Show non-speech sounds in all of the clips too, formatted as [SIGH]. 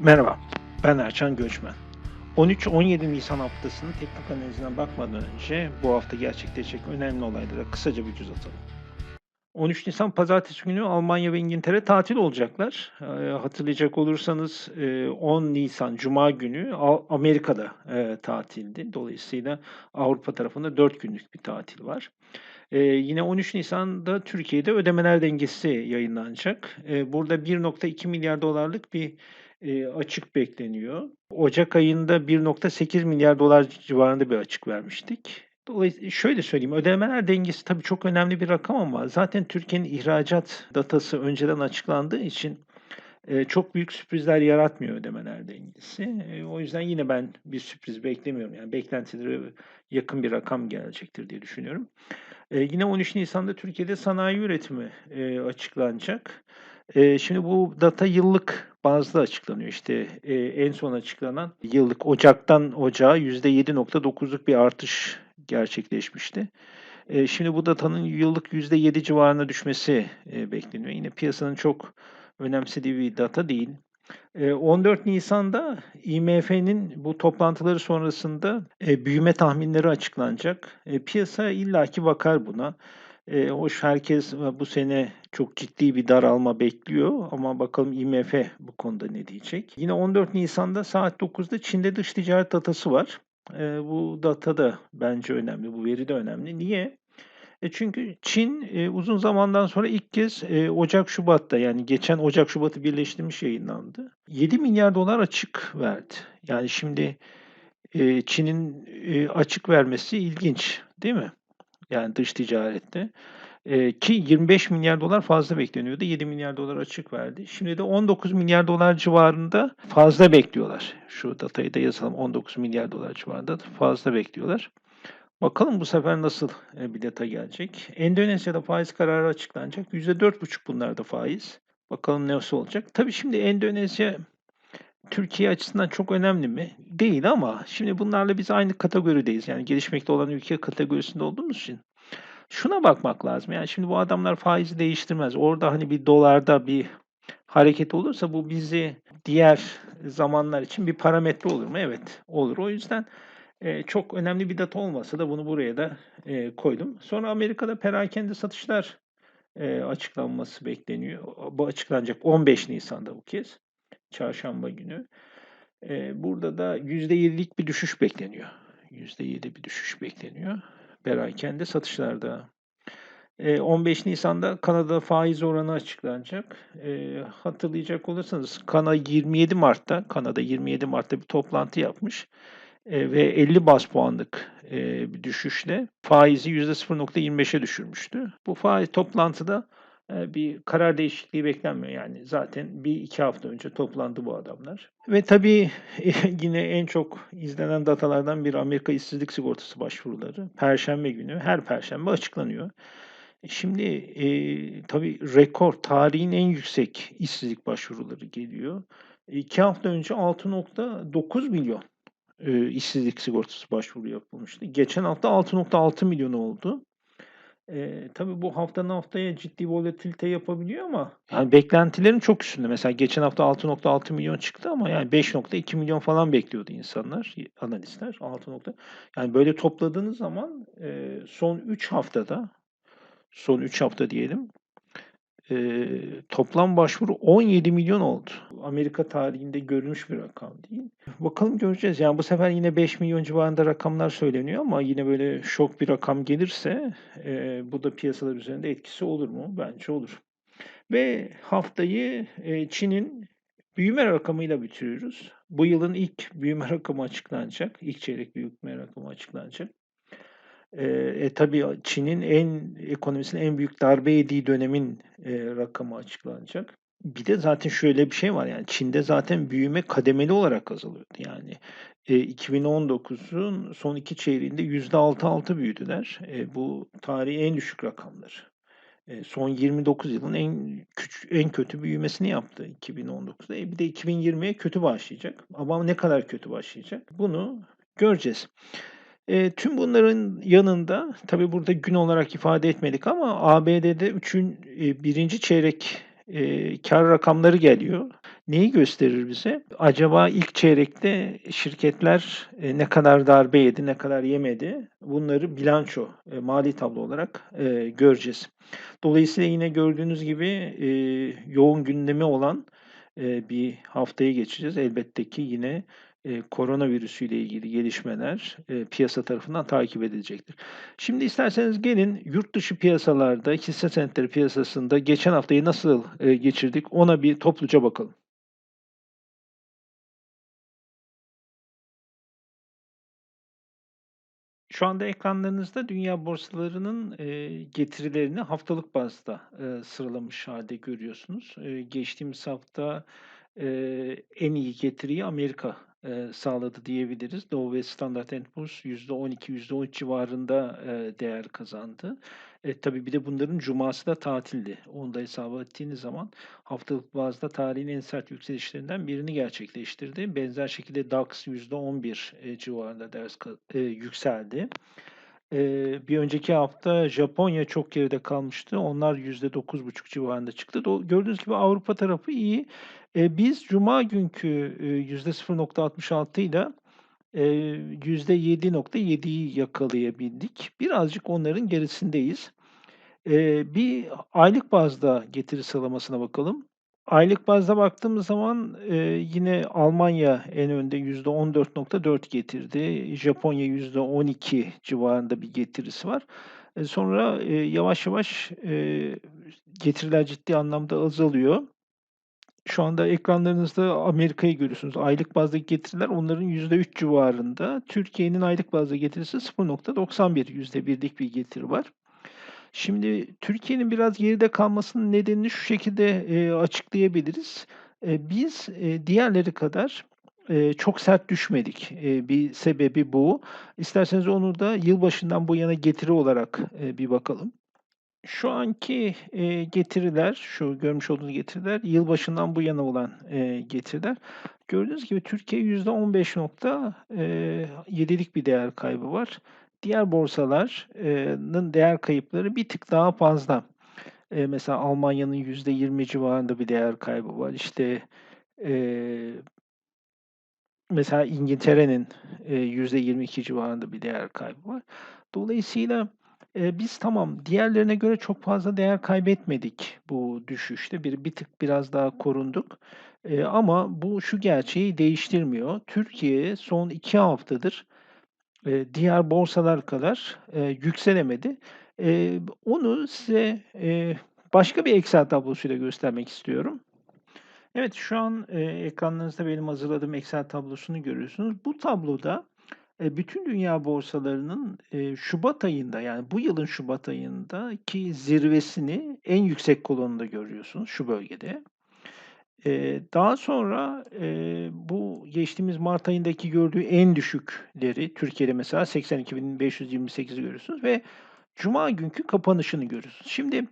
Merhaba, ben Erçan Göçmen. 13-17 Nisan haftasının teknik analizine bakmadan önce bu hafta gerçekleşecek önemli olaylara kısaca bir göz atalım. 13 Nisan Pazartesi günü Almanya ve İngiltere tatil olacaklar. Ee, hatırlayacak olursanız e, 10 Nisan Cuma günü Amerika'da e, tatildi. Dolayısıyla Avrupa tarafında 4 günlük bir tatil var. Ee, yine 13 Nisan'da Türkiye'de ödemeler dengesi yayınlanacak. Ee, burada 1.2 milyar dolarlık bir e, açık bekleniyor. Ocak ayında 1.8 milyar dolar civarında bir açık vermiştik. Dolayısıyla şöyle söyleyeyim, ödemeler dengesi tabii çok önemli bir rakam ama zaten Türkiye'nin ihracat datası önceden açıklandığı için e, çok büyük sürprizler yaratmıyor ödemeler dengesi. E, o yüzden yine ben bir sürpriz beklemiyorum. Yani beklentilere yakın bir rakam gelecektir diye düşünüyorum. E, yine 13 Nisan'da Türkiye'de sanayi üretimi e, açıklanacak. E, şimdi bu data yıllık bazda açıklanıyor. İşte e, en son açıklanan yıllık Ocak'tan Ocağa %7.9'luk bir artış gerçekleşmişti. E, şimdi bu datanın yıllık %7 civarına düşmesi e, bekleniyor. Yine piyasanın çok önemsediği bir data değil. E, 14 Nisan'da IMF'nin bu toplantıları sonrasında büyüme tahminleri açıklanacak. Piyasa illaki bakar buna. E, hoş herkes bu sene çok ciddi bir daralma bekliyor ama bakalım IMF bu konuda ne diyecek. Yine 14 Nisan'da saat 9'da Çin'de dış ticaret datası var. E, bu data da bence önemli, bu veri de önemli. Niye? E çünkü Çin e, uzun zamandan sonra ilk kez e, Ocak-Şubat'ta yani geçen Ocak-Şubat'ı birleştirmiş yayınlandı. 7 milyar dolar açık verdi. Yani şimdi e, Çin'in e, açık vermesi ilginç değil mi? Yani dış ticarette. E, ki 25 milyar dolar fazla bekleniyordu. 7 milyar dolar açık verdi. Şimdi de 19 milyar dolar civarında fazla bekliyorlar. Şu datayı da yazalım. 19 milyar dolar civarında fazla bekliyorlar. Bakalım bu sefer nasıl e, bir data gelecek. Endonezya'da faiz kararı açıklanacak. %4,5 bunlarda faiz. Bakalım nasıl olacak. Tabii şimdi Endonezya Türkiye açısından çok önemli mi? Değil ama şimdi bunlarla biz aynı kategorideyiz. Yani gelişmekte olan ülke kategorisinde olduğumuz için. Şuna bakmak lazım. Yani şimdi bu adamlar faizi değiştirmez. Orada hani bir dolarda bir hareket olursa bu bizi diğer zamanlar için bir parametre olur mu? Evet olur. O yüzden e, çok önemli bir data olmasa da bunu buraya da e, koydum. Sonra Amerika'da perakende satışlar e, açıklanması bekleniyor. Bu açıklanacak 15 Nisan'da bu kez. Çarşamba günü. Burada da %7'lik bir düşüş bekleniyor. %7 bir düşüş bekleniyor. Perakende satışlarda. E, 15 Nisan'da Kanada faiz oranı açıklanacak. Hatırlayacak olursanız Kanada 27 Mart'ta Kanada 27 Mart'ta bir toplantı yapmış ve 50 bas puanlık bir düşüşle faizi %0.25'e düşürmüştü. Bu faiz toplantıda bir karar değişikliği beklenmiyor yani zaten bir iki hafta önce toplandı bu adamlar. Ve tabii [LAUGHS] yine en çok izlenen datalardan bir Amerika İşsizlik Sigortası başvuruları. Perşembe günü her perşembe açıklanıyor. E, Şimdi e, tabii rekor tarihin en yüksek işsizlik başvuruları geliyor. İki hafta önce 6.9 milyon e, işsizlik sigortası başvuru yapılmıştı. Geçen hafta 6.6 milyon oldu. E, tabii bu haftanın haftaya ciddi volatilite yapabiliyor ama yani beklentilerin çok üstünde. Mesela geçen hafta 6.6 milyon çıktı ama yani 5.2 milyon falan bekliyordu insanlar, analistler. 6. nokta. Yani böyle topladığınız zaman e, son 3 haftada son 3 hafta diyelim Eee, toplam başvuru 17 milyon oldu. Amerika tarihinde görülmüş bir rakam değil. Bakalım göreceğiz. Yani bu sefer yine 5 milyon civarında rakamlar söyleniyor ama yine böyle şok bir rakam gelirse eee, bu da piyasalar üzerinde etkisi olur mu? Bence olur. Ve haftayı eee, Çin'in büyüme rakamıyla bitiriyoruz. Bu yılın ilk büyüme rakamı açıklanacak. İlk çeyrek büyüme rakamı açıklanacak. Eee, e, tabii Çin'in en ekonomisinin en büyük darbe yediği dönemin eee, rakamı açıklanacak. Bir de zaten şöyle bir şey var yani Çin'de zaten büyüme kademeli olarak azalıyordu. Yani e, 2019'un son iki çeyreğinde %6-6 büyüdüler. E, bu tarihi en düşük rakamlar. E, son 29 yılın en küçük, en kötü büyümesini yaptı 2019'da. E, bir de 2020'ye kötü başlayacak. Ama ne kadar kötü başlayacak? Bunu göreceğiz. Tüm bunların yanında, tabii burada gün olarak ifade etmedik ama ABD'de üçün 1. çeyrek eee kâr rakamları geliyor. Neyi gösterir bize? Acaba ilk çeyrekte şirketler, eee, ne kadar darbe yedi, ne kadar yemedi? Bunları bilanço, eee, mali tablo olarak, eee, göreceğiz. Dolayısıyla yine gördüğünüz gibi, eee, yoğun gündemi olan, eee, bir haftayı geçeceğiz. Elbette ki yine, eee, koronavirüsüyle ilgili gelişmeler, eee, piyasa tarafından takip edilecektir. Şimdi isterseniz gelin yurt dışı piyasalarda, hisse senetleri piyasasında geçen haftayı nasıl, eee, geçirdik ona bir topluca bakalım. Şu anda ekranlarınızda dünya borsalarının, eee, getirilerini haftalık bazda, eee, sıralamış hâlde görüyorsunuz. Eee, geçtiğimiz hafta, eee, en iyi getiriyi Amerika, eee, sağladı diyebiliriz. Dow ve Standard and Poor's %12, %13 civarında, eee, değer kazandı. E, tabii bir de bunların cuması da tatildi. Onu da hesaba ettiğiniz zaman haftalık bazda tarihin en sert yükselişlerinden birini gerçekleştirdi. Benzer şekilde DAX %11, eee, civarında ders eee, yükseldi. Bir önceki hafta Japonya çok geride kalmıştı. Onlar %9,5 civarında çıktı. Gördüğünüz gibi Avrupa tarafı iyi. Biz cuma günkü, eee, %0.66'yla, eee, %7.7'yi yakalayabildik. Birazcık onların gerisindeyiz. Bir aylık bazda getiri sıralamasına bakalım. Aylık bazda baktığımız zaman, eee, yine Almanya en önde %14.4 getirdi. Japonya %12 civarında bir getirisi var. Eee, sonra, eee, yavaş yavaş, eee, getiriler ciddi anlamda azalıyor. Şu anda ekranlarınızda Amerika'yı görüyorsunuz. Aylık bazdaki getiriler onların %3 civarında. Türkiye'nin aylık bazda getirisi 0.91, %1'lik bir getiri var. Şimdi Türkiye'nin biraz geride kalmasının nedenini şu şekilde, eee, açıklayabiliriz. Eee, biz, eee, diğerleri kadar, eee, çok sert düşmedik. Eee, bir sebebi bu. İsterseniz onu da yılbaşından bu yana getiri olarak, eee, bir bakalım. Şu anki, eee, getiriler, şu görmüş olduğunuz getiriler yılbaşından bu yana olan, eee, getiriler. Gördüğünüz gibi Türkiye %15 nokta eee, %7'lik bir değer kaybı var. Diğer borsalar eee, nın değer kayıpları bir tık daha fazla. Mesela Almanya'nın %20 civarında bir değer kaybı var. İşte, mesela İngiltere'nin, eee, %22 civarında bir değer kaybı var. Dolayısıyla, biz tamam, diğerlerine göre çok fazla değer kaybetmedik bu düşüşte. Bir bir tık biraz daha korunduk. Ama bu şu gerçeği değiştirmiyor. Türkiye son 2 haftadır, diğer borsalar kadar, eee, yükselemedi. Eee, onu size, eee, başka bir Excel tablosuyla göstermek istiyorum. Evet, şu an, eee, ekranlarınızda benim hazırladığım Excel tablosunu görüyorsunuz. Bu tabloda, eee, bütün dünya borsalarının, eee, şubat ayında, yani bu yılın şubat ayındaki zirvesini en yüksek kolonunda görüyorsunuz, şu bölgede. Eee, daha sonra, eee, bu geçtiğimiz mart ayındaki gördüğü en düşükleri, Türkiye'de mesela 82.528'i görüyorsunuz ve cuma günkü kapanışını görüyorsunuz. Şimdi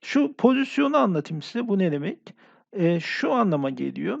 şu pozisyonu anlatayım size. Bu ne demek? Eee, şu anlama geliyor.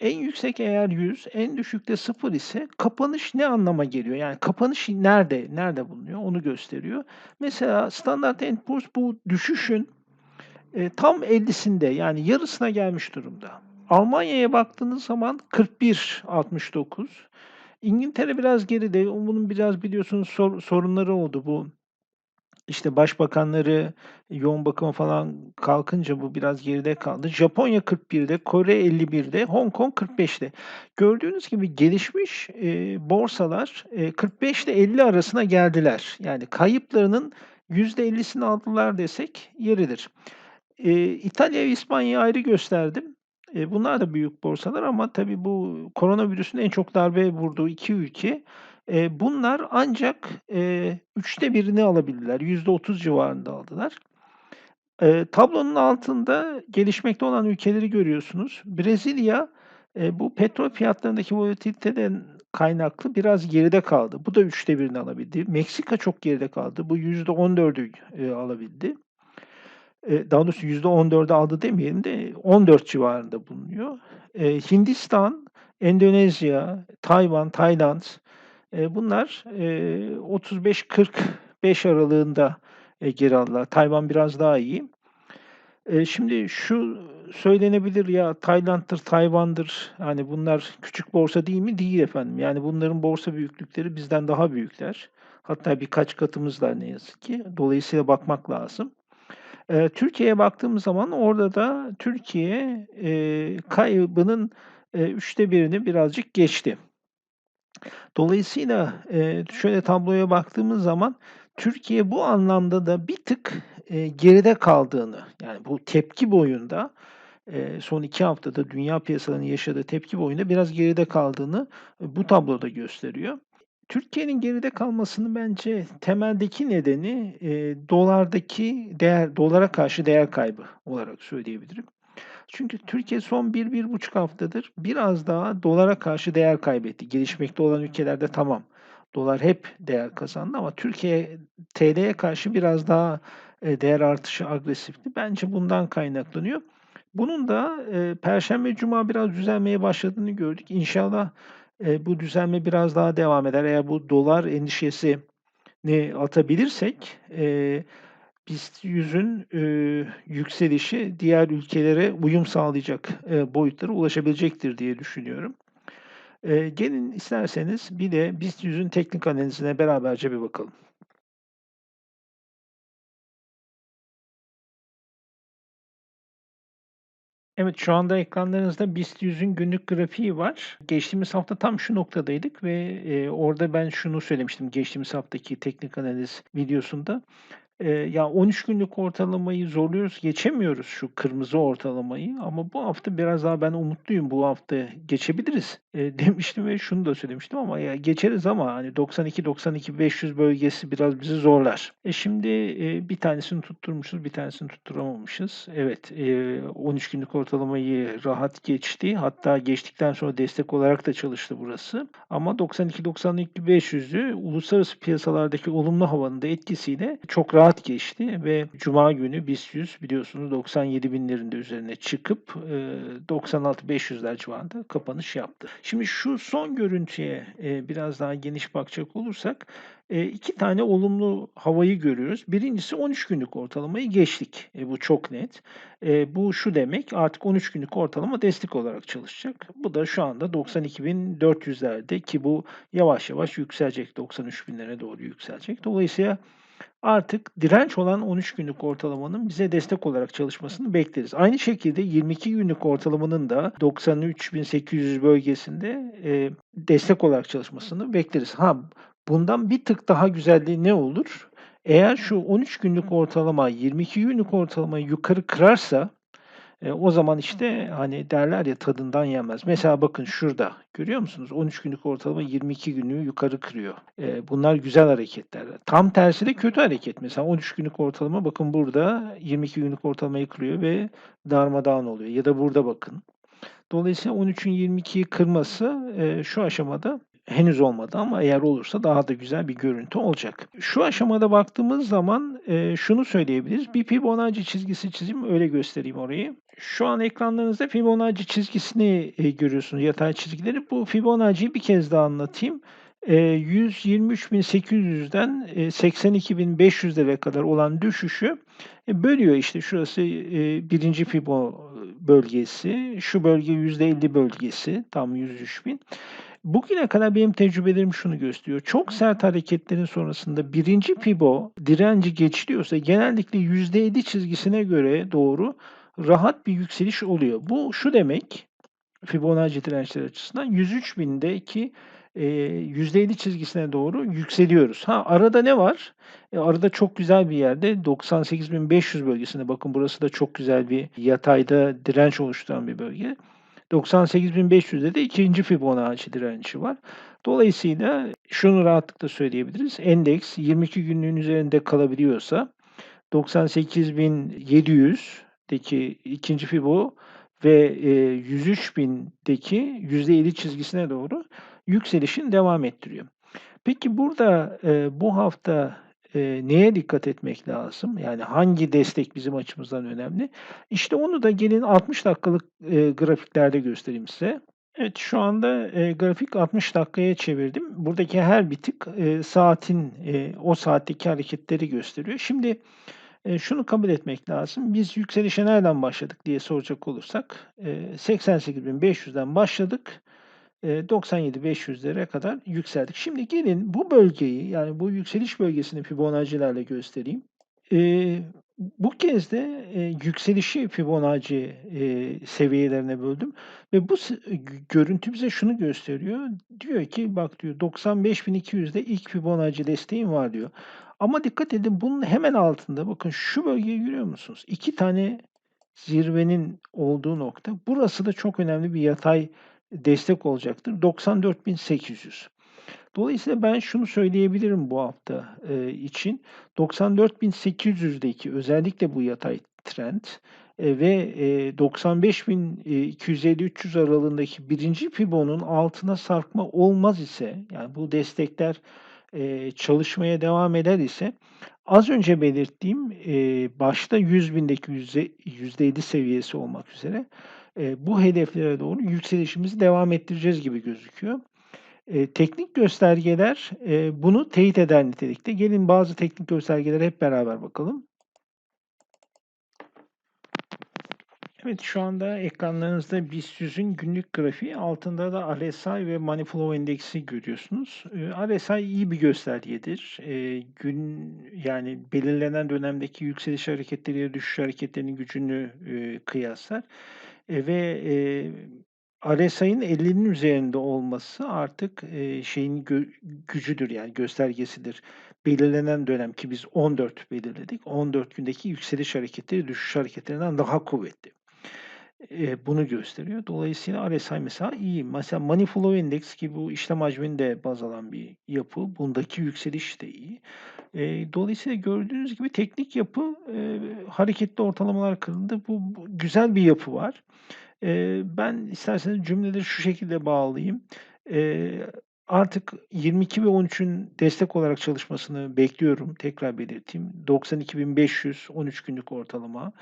En yüksek eğer 100, en düşük de 0 ise kapanış ne anlama geliyor? Yani kapanış nerede, nerede bulunuyor onu gösteriyor. Mesela Standard and Poor's bu düşüşün, eee, tam 50'sinde yani yarısına gelmiş durumda. Almanya'ya baktığınız zaman 41.69. İngiltere biraz geride. Bunun biraz biliyorsunuz sor sorunları oldu. Bu, işte, başbakanları yoğun bakıma falan kalkınca bu biraz geride kaldı. Japonya 41'de, Kore 51'de, Hong Kong 45'te. Gördüğünüz gibi gelişmiş, eee, borsalar, eee, 45 ile 50 arasına geldiler. Yani kayıplarının %50'sini aldılar desek yeridir. Eee, İtalya ve İspanya'yı ayrı gösterdim. Eee, bunlar da büyük borsalar ama tabii bu koronavirüsün en çok darbe vurduğu 2 ülke. Eee, bunlar ancak, eee, 1/3'ünü alabildiler. %30 civarında aldılar. Eee, tablonun altında gelişmekte olan ülkeleri görüyorsunuz. Brezilya, eee, bu petrol fiyatlarındaki volatiliteden kaynaklı biraz geride kaldı. Bu da 1/3'ünü alabildi. Meksika çok geride kaldı. Bu %14'ü, eee, alabildi. Eee, daha doğrusu %14'ü aldı demeyelim de 14 civarında bulunuyor. Eee, Hindistan, Endonezya, Tayvan, Tayland, eee, bunlar, eee, 35-45 aralığında, eee, geri aldılar. Tayvan biraz daha iyi. Şimdi şu söylenebilir, ya Tayland'dır, Tayvan'dır, hani bunlar küçük borsa değil mi? Değil efendim. Yani bunların borsa büyüklükleri bizden daha büyükler. Hatta birkaç katımız var ne yazık ki. Dolayısıyla bakmak lazım. Eee, Türkiye'ye baktığımız zaman orada da Türkiye, eee, kaybının, eee, 3'te 1'ini birazcık geçti. Dolayısıyla, eee, şöyle tabloya baktığımız zaman Türkiye bu anlamda da bir tık, eee, geride kaldığını, yani bu tepki boyunda, eee, son 2 haftada dünya piyasalarının yaşadığı tepki boyunda biraz geride kaldığını, bu tablo da gösteriyor. Türkiye'nin geride kalmasının bence temeldeki nedeni, eee, dolardaki değer dolara karşı değer kaybı olarak söyleyebilirim. Çünkü Türkiye son 1-1,5 haftadır biraz daha dolara karşı değer kaybetti. Gelişmekte olan ülkelerde tamam, dolar hep değer kazandı ama Türkiye TL'ye karşı biraz daha, değer artışı agresifti. Bence bundan kaynaklanıyor. Bunun da, eee, perşembe, cuma biraz düzelmeye başladığını gördük. İnşallah, eee, bu düzelme biraz daha devam eder. Eğer bu dolar endişesini atabilirsek, eee, BIST 100'ün, eee, yükselişi diğer ülkelere uyum sağlayacak, eee, boyutlara ulaşabilecektir diye düşünüyorum. Eee, gelin isterseniz bir de BIST 100'ün teknik analizine beraberce bir bakalım. Evet, şu anda ekranlarınızda BIST 100'ün günlük grafiği var. Geçtiğimiz hafta tam şu noktadaydık ve, eee, orada ben şunu söylemiştim geçtiğimiz haftaki teknik analiz videosunda. Eee, ya 13 günlük ortalamayı zorluyoruz, geçemiyoruz şu kırmızı ortalamayı ama bu hafta biraz daha ben umutluyum. Bu hafta geçebiliriz, eee, [LAUGHS] demiştim ve şunu da söylemiştim ama ya geçeriz ama hani 92-92.500 bölgesi biraz bizi zorlar. E, şimdi, eee, bir tanesini tutturmuşuz, bir tanesini tutturamamışız. Evet, eee, 13 günlük ortalamayı rahat geçti. Hatta geçtikten sonra destek olarak da çalıştı burası ama 92-92.500'ü uluslararası piyasalardaki olumlu havanın da etkisiyle çok rahat geçti ve cuma günü BIST 100 biliyorsunuz 97.000'lerin de üzerine çıkıp, eee, 96.500'ler civarında kapanış yaptı. Şimdi şu son görüntüye, eee, biraz daha geniş bakacak olursak, eee, 2 tane olumlu havayı görüyoruz. Birincisi 13 günlük ortalamayı geçtik. E, bu çok net. Eee, bu şu demek, artık 13 günlük ortalama destek olarak çalışacak. Bu da şu anda 92.400'lerde ki bu yavaş yavaş yükselecek, 93.000'lere doğru yükselecek. Dolayısıyla artık direnç olan 13 günlük ortalamanın bize destek olarak çalışmasını bekleriz. Aynı şekilde 22 günlük ortalamanın da 93.800 bölgesinde, eee, destek olarak çalışmasını bekleriz. Ha, bundan bir tık daha güzelliği ne olur? Eğer şu 13 günlük ortalama 22 günlük ortalamayı yukarı kırarsa, eee, o zaman işte hani derler ya tadından yenmez. Mesela bakın şurada görüyor musunuz? 13 günlük ortalama 22 günlüğü yukarı kırıyor. Eee, bunlar güzel hareketler. Tam tersi de kötü hareket. Mesela 13 günlük ortalama bakın burada 22 günlük ortalamayı kırıyor ve darmadağın oluyor ya da burada bakın. Dolayısıyla 13'ün 22'yi kırması, eee, şu aşamada henüz olmadı ama eğer olursa daha da güzel bir görüntü olacak. Şu aşamada baktığımız zaman, eee, şunu söyleyebiliriz. Bir Fibonacci çizgisi çizeyim, öyle göstereyim orayı. Şu an ekranlarınızda Fibonacci çizgisini, eee, görüyorsunuz, yatay çizgileri. Bu Fibonacci'yi bir kez daha anlatayım. Eee, 123.800'den, eee, 82.500'lere kadar olan düşüşü, e, bölüyor. İşte şurası, 1. Fibo bölgesi, şu bölge %50 bölgesi, tam 103.000. Bugüne kadar benim tecrübelerim şunu gösteriyor. Çok sert hareketlerin sonrasında 1. Fibo direnci geçiliyorsa genellikle %50 çizgisine göre doğru rahat bir yükseliş oluyor. Bu şu demek, Fibonacci dirençleri açısından 103.000'deki, eee, %50 çizgisine doğru yükseliyoruz. Ha, arada ne var? E, arada çok güzel bir yerde 98.500 bölgesinde bakın burası da çok güzel bir yatayda direnç oluşturan bir bölge. 98.500'de de 2. Fibonacci direnci var. Dolayısıyla şunu rahatlıkla söyleyebiliriz. Endeks 22 günlüğün üzerinde kalabiliyorsa 98.700'deki 2. Fibo ve, eee, 103.000'deki %50 çizgisine doğru yükselişini devam ettiriyor. Peki burada, eee, bu hafta, eee, neye dikkat etmek lazım? Yani hangi destek bizim açımızdan önemli? İşte onu da gelin 60 dakikalık, eee, grafiklerde göstereyim size. Evet, şu anda, eee, grafik 60 dakikaya çevirdim. Buradaki her bir tık, eee, saatin, eee, o saatteki hareketleri gösteriyor. Şimdi, Eee, şunu kabul etmek lazım. Biz yükselişe nereden başladık diye soracak olursak, eee, 88.500'den başladık. Eee, 97.500'lere kadar yükseldik. Şimdi gelin bu bölgeyi, yani bu yükseliş bölgesini Fibonacci'lerle göstereyim. Eee, bu kez de, eee, yükselişi Fibonacci, eee, seviyelerine böldüm ve bu görüntü bize şunu gösteriyor. Diyor ki, "Bak," diyor, "95.200'de ilk Fibonacci desteğin var." diyor. Ama dikkat edin bunun hemen altında bakın şu bölgeyi görüyor musunuz? 2 tane zirvenin olduğu nokta. Burası da çok önemli bir yatay destek olacaktır. 94.800. Dolayısıyla ben şunu söyleyebilirim bu hafta, eee, için. 94.800'deki özellikle bu yatay trend, eee, ve, eee, 95.250-300 aralığındaki 1'inci Fibo'nun altına sarkma olmaz ise, yani bu destekler, eee, çalışmaya devam eder ise az önce belirttiğim, eee, başta 100.000'deki yüzde 7 seviyesi olmak üzere, eee, bu hedeflere doğru yükselişimizi devam ettireceğiz gibi gözüküyor. Eee, teknik göstergeler, eee, bunu teyit eder nitelikte. Gelin bazı teknik göstergelere hep beraber bakalım. Evet, şu anda ekranlarınızda BIST 100'ün günlük grafiği, altında da RSI ve Money Flow Endeks'i görüyorsunuz. RSI iyi bir göstergedir. Gün yani belirlenen dönemdeki yükseliş hareketleriyle düşüş hareketlerinin gücünü, eee, kıyaslar, eee, ve, eee, RSI'nin 50'nin üzerinde olması artık, eee, şeyin gö gücüdür yani göstergesidir. Belirlenen dönem ki biz 14 belirledik. 14 gündeki yükseliş hareketleri düşüş hareketlerinden daha kuvvetli. Eee, bunu gösteriyor. Dolayısıyla RSI mesela iyi. Mesela Money Flow Index ki bu işlem hacmini de baz alan bir yapı. Bundaki yükseliş de iyi. Eee, dolayısıyla gördüğünüz gibi teknik yapı, eee, hareketli ortalamalar kırıldı. Bu bu güzel bir yapı var. Eee, ben isterseniz cümleleri şu şekilde bağlayayım. Eee, artık 22 ve 13'ün destek olarak çalışmasını bekliyorum. Tekrar belirteyim. 92.500 13 günlük ortalama,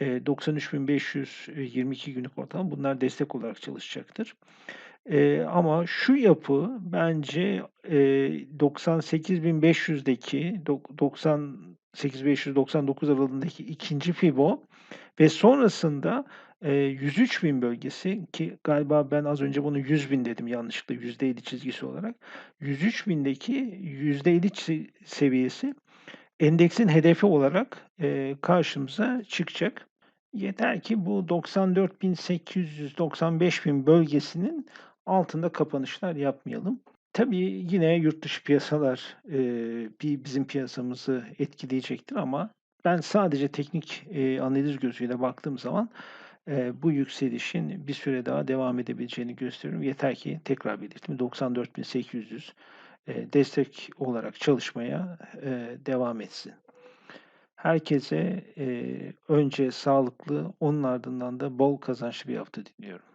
eee, 93.500 eee, 22 günlük ortalama bunlar destek olarak çalışacaktır. Eee, ama şu yapı bence, eee, 98.500'deki dok 98.500-99 aralığındaki 2'nci Fibo ve sonrasında, eee, 103.000 bölgesi ki galiba ben az önce bunu 100.000 dedim yanlışlıkla %7 çizgisi olarak. 103.000'deki %7 çi seviyesi endeksin hedefi olarak, eee, karşımıza çıkacak. Yeter ki bu 94.800-95.000 bölgesinin altında kapanışlar yapmayalım. Tabii yine yurt dışı piyasalar, eee, bi bizim piyasamızı etkileyecektir ama ben sadece teknik, eee, analiz gözüyle baktığım zaman, eee, bu yükselişin bir süre daha devam edebileceğini gösteriyorum. Yeter ki tekrar belirttim 94.800 eee, destek olarak çalışmaya, eee, devam etsin. Herkese, eee, önce sağlıklı, onun ardından da bol kazançlı bir hafta diliyorum.